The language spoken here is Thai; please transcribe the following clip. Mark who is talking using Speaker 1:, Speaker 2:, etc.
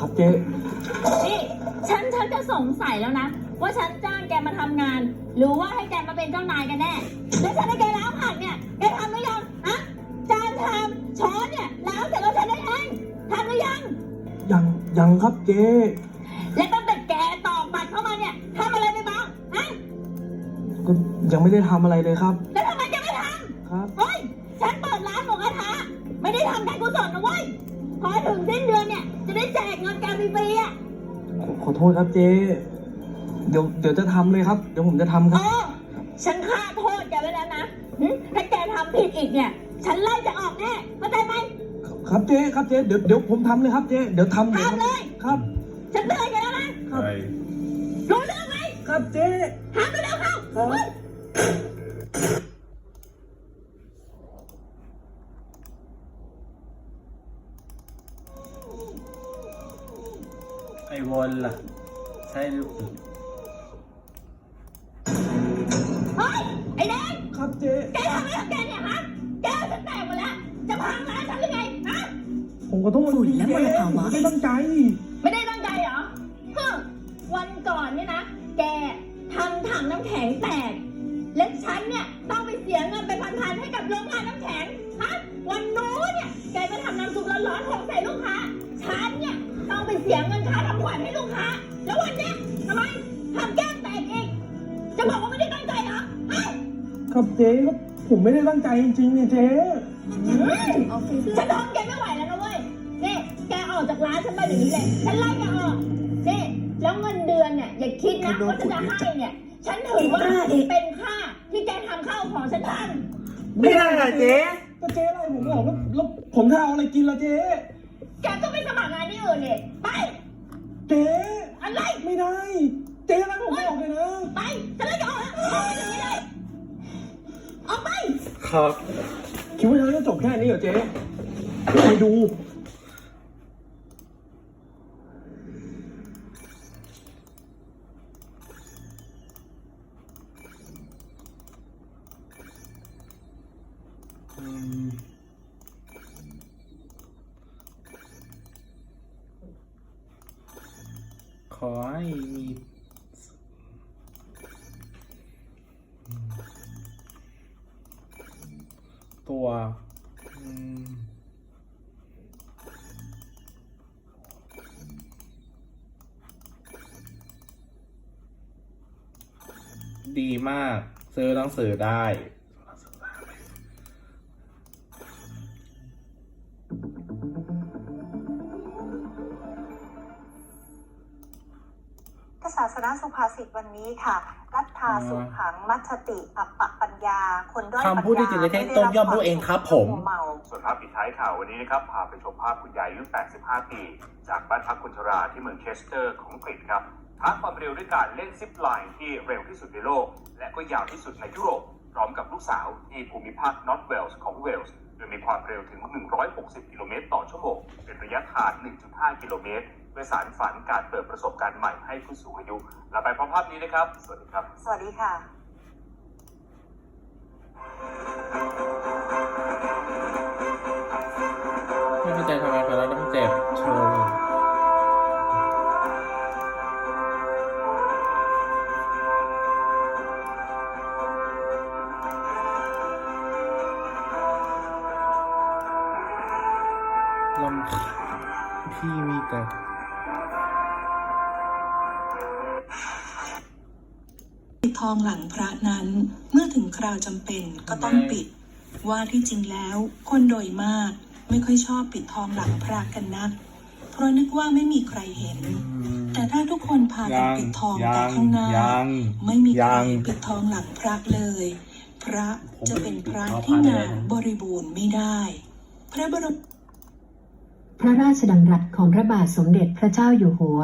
Speaker 1: ครับเจ๊
Speaker 2: นี่ฉันฉันจะสงสัยแล้วนะ ว่าฉันจ้างแกมาทำงาน หรือว่าให้แกมาเป็นเจ้านายกันแน่แล้วฉันให้แกล้างผักเนี่ยแกทำหรือยังฮะจานทำช้อนเนี่ยล้างเสร็จแล้วฉันได้เองทำหรือยัง
Speaker 1: ยังยังครับเจ๊
Speaker 2: และตั้งแต่แกตอกบัตรเข้ามาเนี่ยทำอะไรไปบ้างฮะ
Speaker 1: ก็ยังไม่ได้ทำอะไรเลยครับ
Speaker 2: แล้วทำไมแกไม่ท
Speaker 1: ครับำ
Speaker 2: เฮ้ยฉันเปิดร้านหมูกระทะไม่ได้ทำการกุศลนะเว้ย พอถึงสิ้นเดือนเนี่ย จะได้แจกเงินแกฟรีๆอะ
Speaker 1: ขอขอโทษครับเจ๊เดี๋ยวเดี๋ยวจะทำเลยครับ เดี๋ยวผมจะทำค
Speaker 2: เอ
Speaker 1: รับ
Speaker 2: อฉันฆ่าโทษแกไว้แล้วนะหึถ้าแกทำผิดอีกเนี่ย ฉันไล่จะออกแน่เข้าใจไหม
Speaker 1: ครับเจ๊ครับเจ๊เดี๋ยวเดี๋ยวผมทำเลยครับเจ๊เดี๋ยวทำเดี๋ยว
Speaker 2: ทำเลย
Speaker 1: ครับ
Speaker 2: ฉันเตือนแกแล้วนะ
Speaker 1: ครับ
Speaker 2: รู้เรื่องไหม
Speaker 1: ครับเจ๊
Speaker 2: ทำไปแล้วเข้า
Speaker 1: ครับ
Speaker 2: เฮ้ย
Speaker 3: ไอวอนล่ะ ใช่หรือเปล่า
Speaker 2: เฮ้ย ไอ้แดง
Speaker 1: ครับเจ๊
Speaker 2: แกทำอะไรของแกเนี่ยฮะ แกฉันแตกหมดแล้ว จะพังร้านฉันหรือไงฮะ
Speaker 1: ผมขอโทษ
Speaker 4: ฝุ่นและมลภาวะ
Speaker 1: ไม่ได้ตั้งใจ
Speaker 2: ไม่ได้ตั้งใจเหรอฮึวันก่อนเนี่ยนะ แกทำถังน้ำแข็งแตก สียเงินค่าทำขวัญให้ลูกค้าแล้ววันเนี้ยทำไมทำแก้มแตกอีกจะบอกว่าไม่ได้ตั้งใจเหรอฮะ
Speaker 1: ครับเจ๊ครับผมไม่ได้ตั้งใจจริงๆเนี่ยเจ๊
Speaker 2: ฉันทนแกไม่ไหวแล้วนะเว้ยนี่แกออกจากร้านฉันไปอย่างนี้เลยฉันไล่แกออกนี่แล้วเงินเดือนเนี่ยอย่าคิดนะว่าฉันจะให้เนี่ย ฉันถือว่าเป็นค่าที่แกทำข้าวของฉันทัน
Speaker 3: ไม่ได้เหรอเจ๊
Speaker 1: ก็เจ๊อะไรผมบอกแล้วแล้วผมจะเอาอะไรกินล่ะเจ๊
Speaker 2: แกก็ไปสมัครงานที่ อื่นเนี่ยไป
Speaker 1: เจ๊
Speaker 2: อะไร
Speaker 1: ไม่ได้ เจ๊อะไรผมบอกเลยนะ
Speaker 2: ไปฉันไล่แกออกแล้วออกไปอย่างนี้เลยออกไป
Speaker 3: ครับ
Speaker 1: คิดว่าฉันจะจบแค่นี้เหรอเจ๊ไปดู
Speaker 3: ขอให้มีตัวดีมาก ซื้อหนังสือได้
Speaker 4: พระศาสนาสุภาษิตวันนี้ค่ะ รัฐาสุขังมัชติอัปปะปัญญา คนด้อยปัญญา
Speaker 3: คำพูดที่จิตวิทยาต้มยำพูดเองครับผม
Speaker 4: เมา
Speaker 5: ส่วนภาพปิดท้ายข่าววันนี้นะครับพาไปชมภาพคุณยายอายุ 85 ปี จากบ้านพักคนชราที่เมืองเชสเตอร์ของอังกฤษครับท้าความเร็วด้วยการเล่นซิปไลน์ที่เร็วที่สุดในโลก และก็ยาวที่สุดในยุโรป พร้อมกับลูกสาวที่ภูมิภาคนอร์ทเวลส์ของเวลส์โดยมีความเร็วถึง 160 กิโลเมตรต่อชั่วโมงเป็นระยะทาง 1.5 กิโลเมตรเพื่อสารฝันการเปิดประสบการณ์ใหม่ให้ผู้สูงอายุลาไปพร้อมภาพนี้นะครับ สวัสดีครับ
Speaker 4: สวัสดีค่ะ
Speaker 3: ไม่เข้าใจทำไมเขาต้องเจ็บโชว์ลำคาญพี่มีแต่
Speaker 6: ทองหลังพระนั้น เมื่อถึงคราวจำเป็นก็ต้องปิด ว่าที่จริงแล้ว คนโดยมากไม่ค่อยชอบปิดทองหลังพระกันนัก เพราะนึกว่าไม่มีใครเห็น แต่ถ้าทุกคนพากันปิดทองแต่ข้างหน้า
Speaker 3: ยัง
Speaker 6: ไม่มีใคร
Speaker 3: ยัง
Speaker 6: ปิดทองหลังพระเลย พระ
Speaker 3: ผม
Speaker 6: จะเป็นพระ
Speaker 3: ปิดทอง
Speaker 6: ที่
Speaker 3: พระ
Speaker 6: งา
Speaker 3: เลย
Speaker 6: ม
Speaker 3: นะ
Speaker 6: บริบูรณ์ไม่ได้ พระบรม
Speaker 7: พระราชดำรัสของพระบาทสมเด็จพระเจ้าอยู่หัว